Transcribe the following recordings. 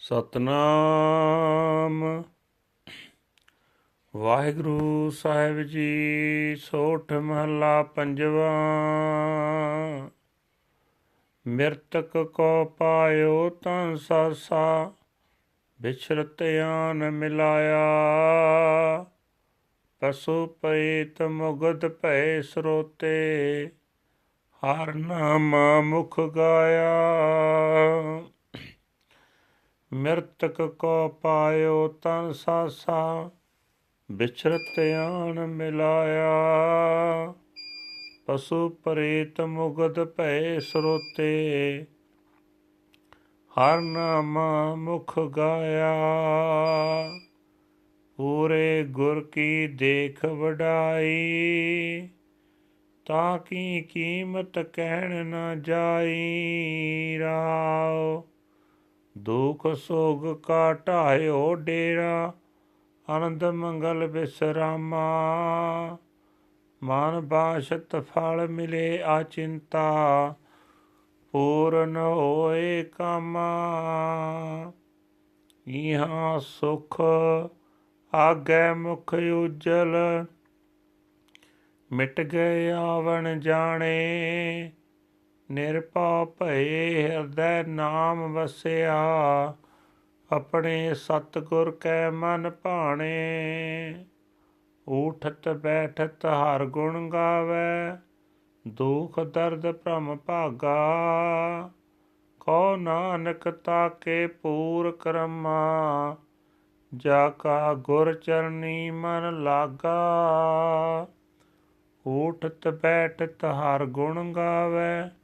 ਸਤਨਾਮ। ਵਾਹਿਗੁਰੂ ਸਾਹਿਬ ਜੀ, ਸੋਠ ਮਹੱਲਾ ਪੰਜਵਾ। ਮਿਰਤਕ ਕੋ ਪਾਇਓ ਤਾਂ ਸਾਸਾ ਬਿਛਰਤ ਆਨ ਮਿਲਾਇਆ। ਪਸੂ ਪੇਤ ਮੁਗਦ ਭੈ ਸਰੋਤੇ, ਹਰ ਨਾਮ ਮੁਖ ਗਾਇਆ। ਮਿਰਤਕ ਕੋ ਪਾਇਓ ਤਨ ਸਾਸਾ, ਬਿਛਰਤ ਆਣ ਮਿਲਾਇਆ। ਪਸੂ ਪ੍ਰੇਤ ਮੁਗਦ ਭੈ ਸਰੋਤੇ, ਹਰ ਨਾਮ ਮੁਖ ਗਾਇਆ। ਪੂਰੇ ਗੁਰ ਕੀ ਦੇਖ ਵਡਾਈ, ਤਾਂ ਕੀ ਕੀਮਤ ਕਹਿਣ ਨਾ ਜਾਈ। ਰਾਓ ਦੁਖ ਸੋਗ ਕਾ ਢਾਇਓ ਡੇਰਾ, ਆਨੰਦ ਮੰਗਲ ਬਿਸਰਾਮਾ। ਮਨ ਬਾਸ਼ਤ ਫਲ ਮਿਲੇ ਆ ਪੂਰਨ ਹੋਏ ਕਾਮਾ। ਇਹਾਂ ਸੁਖ ਆਗੇ ਮੁਖ ਉਜਲ, ਮਿਟ ਗਏ ਆਵਣ ਜਾਣੇ। ਨਿਰਭਉ ਭਏ ਹਿਰਦੈ ਨਾਮ ਵਸਿਆ, ਆਪਣੇ ਸਤਿਗੁਰ ਕੈ ਮਨ ਭਾਣੇ। ਊਠਤ ਬੈਠਤ ਹਰ ਗੁਣ ਗਾਵੇ, ਦੁਖ ਦਰਦ ਭ੍ਰਮ ਭਾਗਾ। ਕੋ ਨਾਨਕ ਤਾਕੇ ਪੂਰ ਕਰਮਾ ਜਾ ਕਾ ਗੁਰ ਚਰਨੀ ਮਨ ਲਾਗਾ। ਊਠਤ ਬੈਠਤ ਹਰ ਗੁਣ ਗਾਵੇ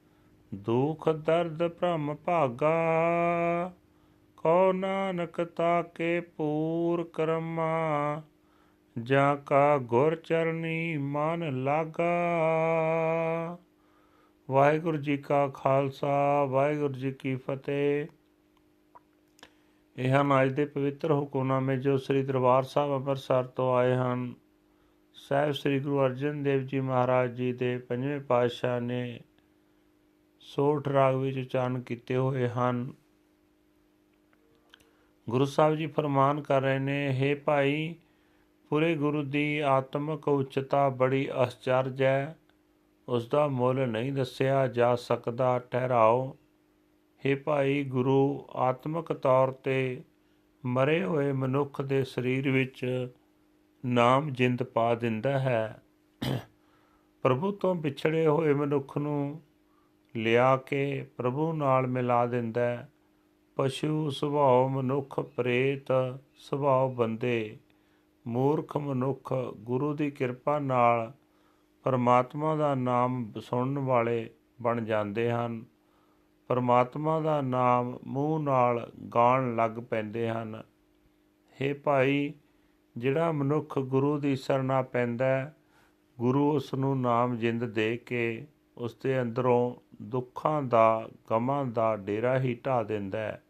ਦੁਖ ਦਰਦ ਭ੍ਰਮ ਭਾਗਾ ਕੋ ਨਾਨਕ ਤਾਕੇ ਪੂਰ ਕਰਮਾ, ਜਾ ਕਾ ਗੁਰ ਚਰਨੀ ਮਨ ਲਾਗਾ। ਵਾਹਿਗੁਰੂ ਜੀ ਕਾ ਖਾਲਸਾ, ਵਾਹਿਗੁਰੂ ਜੀ ਕੀ ਫਤਿਹ। ਇਹ ਹਨ ਅੱਜ ਦੇ ਪਵਿੱਤਰ ਹੁਕਮਨਾਮੇ ਜੋ ਸ੍ਰੀ ਦਰਬਾਰ ਸਾਹਿਬ ਅੰਮ੍ਰਿਤਸਰ ਤੋਂ ਆਏ ਹਨ। ਸਾਹਿਬ ਸ੍ਰੀ ਗੁਰੂ ਅਰਜਨ ਦੇਵ ਜੀ ਮਹਾਰਾਜ ਜੀ ਦੇ ਪੰਜਵੇਂ ਪਾਤਸ਼ਾਹ ਨੇ ਸੋਠ ਰਾਗ ਵਿੱਚ ਉਚਾਰਨ ਕੀਤੇ ਹੋਏ ਹਨ। ਗੁਰੂ ਸਾਹਿਬ ਜੀ ਫਰਮਾਨ ਕਰ ਰਹੇ ਨੇ हे ਭਾਈ, ਪੂਰੇ ਗੁਰੂ ਦੀ ਆਤਮਿਕ ਉਚਤਾ ਬੜੀ ਅਸਚਰਜ ਹੈ। ਉਸ ਦਾ ਮੁੱਲ ਨਹੀਂ ਦੱਸਿਆ ਜਾ ਸਕਦਾ। ਠਹਿਰਾਓ। हे ਭਾਈ, ਗੁਰੂ ਆਤਮਿਕ ਤੌਰ ਤੇ ਮਰੇ ਹੋਏ ਮਨੁੱਖ ਦੇ ਸਰੀਰ ਵਿੱਚ ਨਾਮ ਜਿੰਦ ਪਾ ਦਿੰਦਾ ਹੈ। ਪ੍ਰਭੂ ਤੋਂ ਵਿਛੜੇ ਹੋਏ ਮਨੁੱਖ ਨੂੰ ਲਿਆ ਕੇ ਪ੍ਰਭੂ ਨਾਲ ਮਿਲਾ ਦਿੰਦਾ ਪਸ਼ੂ ਸੁਭਾਅ ਮਨੁੱਖ ਪ੍ਰੇਤ ਸੁਭਾਅ ਬੰਦੇ। ਮੂਰਖ ਮਨੁੱਖ ਗੁਰੂ ਦੀ ਕਿਰਪਾ ਨਾਲ ਪਰਮਾਤਮਾ ਦਾ ਨਾਮ ਸੁਣਨ ਵਾਲੇ ਬਣ ਜਾਂਦੇ ਹਨ। ਪਰਮਾਤਮਾ ਦਾ ਨਾਮ ਮੂੰਹ ਨਾਲ ਗਾਣ ਲੱਗ ਪੈਂਦੇ ਹਨ। हे ਭਾਈ, ਜਿਹੜਾ ਮਨੁੱਖ ਗੁਰੂ ਦੀ ਸਰਨਾ ਪੈਂਦਾ ਗੁਰੂ ਉਸ ਨੂੰ ਨਾਮ ਜਿੰਦ ਦੇ ਕੇ ਉਸ ਦੇ ਅੰਦਰੋਂ ਦੁੱਖਾਂ ਦਾ, ਗਮਾਂ ਦਾ ਡੇਰਾ ਹੀ ਢਾ ਦਿੰਦਾ ਹੈ।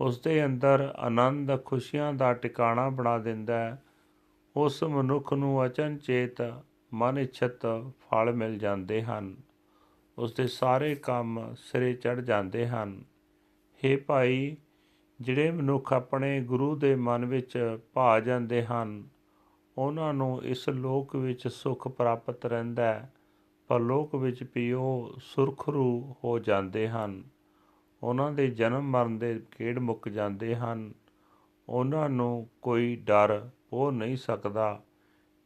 ਉਸ ਦੇ ਅੰਦਰ ਆਨੰਦ, ਖੁਸ਼ੀਆਂ ਦਾ ਟਿਕਾਣਾ ਬਣਾ ਦਿੰਦਾ ਹੈ। ਉਸ ਮਨੁੱਖ ਨੂੰ ਅਚਨਚੇਤ ਮਨ ਇਛਤ ਫਲ ਮਿਲ ਜਾਂਦੇ ਹਨ। ਉਸ ਦੇ ਸਾਰੇ ਕੰਮ ਸਿਰੇ ਚੜ ਜਾਂਦੇ ਹਨ। हे ਭਾਈ, ਜਿਹੜੇ ਮਨੁੱਖ ਆਪਣੇ ਗੁਰੂ ਦੇ ਮਨ ਵਿੱਚ ਭਾ ਜਾਂਦੇ ਹਨ, ਉਹਨਾਂ ਨੂੰ ਇਸ ਲੋਕ ਵਿੱਚ ਸੁਖ ਪ੍ਰਾਪਤ ਰਹਿੰਦਾ ਹੈ। ਪਰਲੋਕ ਵਿੱਚ ਪਿਓ ਸੁਰਖਰੂ ਹੋ ਜਾਂਦੇ ਹਨ। ਉਹਨਾਂ ਦੇ ਜਨਮ ਮਰਨ ਦੇ ਖੇਡ ਮੁੱਕ ਜਾਂਦੇ ਹਨ। ਉਹਨਾਂ ਨੂੰ ਕੋਈ ਡਰ ਹੋ ਨਹੀਂ ਸਕਦਾ,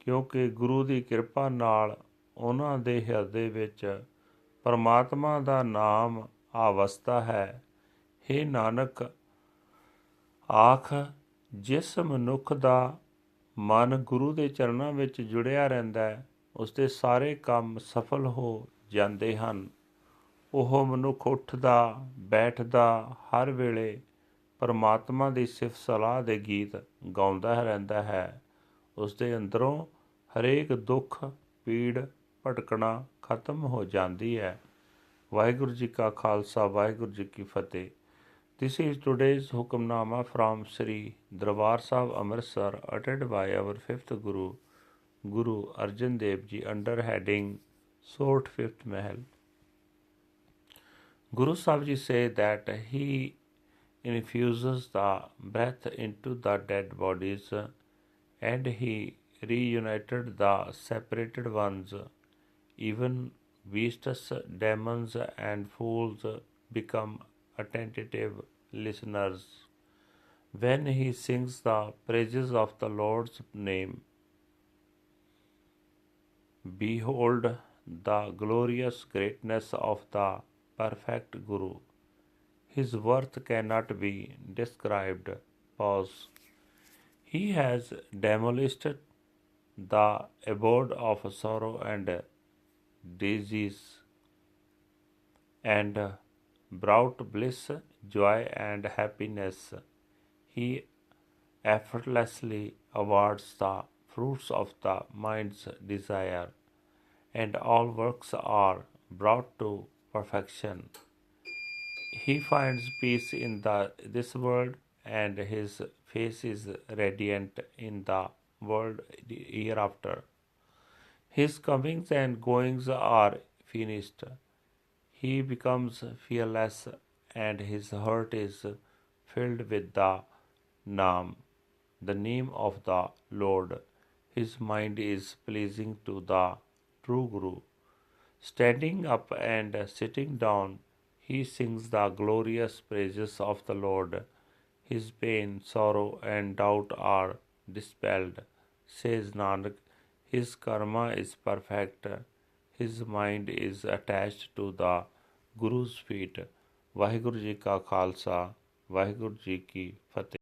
ਕਿਉਂਕਿ ਗੁਰੂ ਦੀ ਕਿਰਪਾ ਨਾਲ ਉਹਨਾਂ ਦੇ ਹਿਰਦੇ ਵਿੱਚ ਪਰਮਾਤਮਾ ਦਾ ਨਾਮ ਆਵਸਤਾ ਹੈ। हे ਨਾਨਕ, ਆਖ, ਜਿਸ ਮਨੁੱਖ ਦਾ ਮਨ ਗੁਰੂ ਦੇ ਚਰਨਾਂ ਵਿੱਚ ਜੁੜਿਆ ਰਹਿੰਦਾ ਹੈ ਉਸ ਦੇ ਸਾਰੇ ਕੰਮ ਸਫਲ ਹੋ ਜਾਂਦੇ ਹਨ। ਉਹ ਮਨੁੱਖ ਉੱਠਦਾ, ਬੈਠਦਾ, ਹਰ ਵੇਲੇ ਪਰਮਾਤਮਾ ਦੀ ਸਿਫਤ ਸਲਾਹ ਦੇ ਗੀਤ ਗਾਉਂਦਾ ਰਹਿੰਦਾ ਹੈ। ਉਸ ਦੇ ਅੰਦਰੋਂ ਹਰੇਕ ਦੁੱਖ, ਪੀੜ, ਭਟਕਣਾ ਖਤਮ ਹੋ ਜਾਂਦੀ ਹੈ। ਵਾਹਿਗੁਰੂ ਜੀ ਕਾ ਖਾਲਸਾ, ਵਾਹਿਗੁਰੂ ਜੀ ਕੀ ਫਤਿਹ। This is today's Hukamnama from Sri Darbar Sahib Amritsar uttered by our fifth Guru Guru Arjan Dev Ji under heading Sort Fifth Mahal. Guru Sahib Ji say that he infuses the breath into the dead bodies, and he reunited the separated ones. Even beasts, demons, and fools become attentive listeners when he sings the praises of the Lord's name. Behold the glorious greatness of the perfect Guru. His worth cannot be described. Pause. He has demolished the abode of sorrow and disease and brought bliss, joy, and happiness. He effortlessly awards the fruits of the mind's desire, and all works are brought to perfection. He finds peace in the, this world, and his face is radiant in the world hereafter. His comings and goings are finished. He becomes fearless, and his heart is filled with the Naam, the name of the Lord His mind is pleasing to the true Guru. Standing up and sitting down, he sings the glorious praises of the Lord. His pain, sorrow, and doubt are dispelled. Says Nanak, his karma is perfect. His mind is attached to the Guru's feet. Waheguru ji ਕਾ ਖਾਲਸਾ ਵਾਹਿਗੁਰੂ ਜੀ ਕੀ ਫਤਿਹ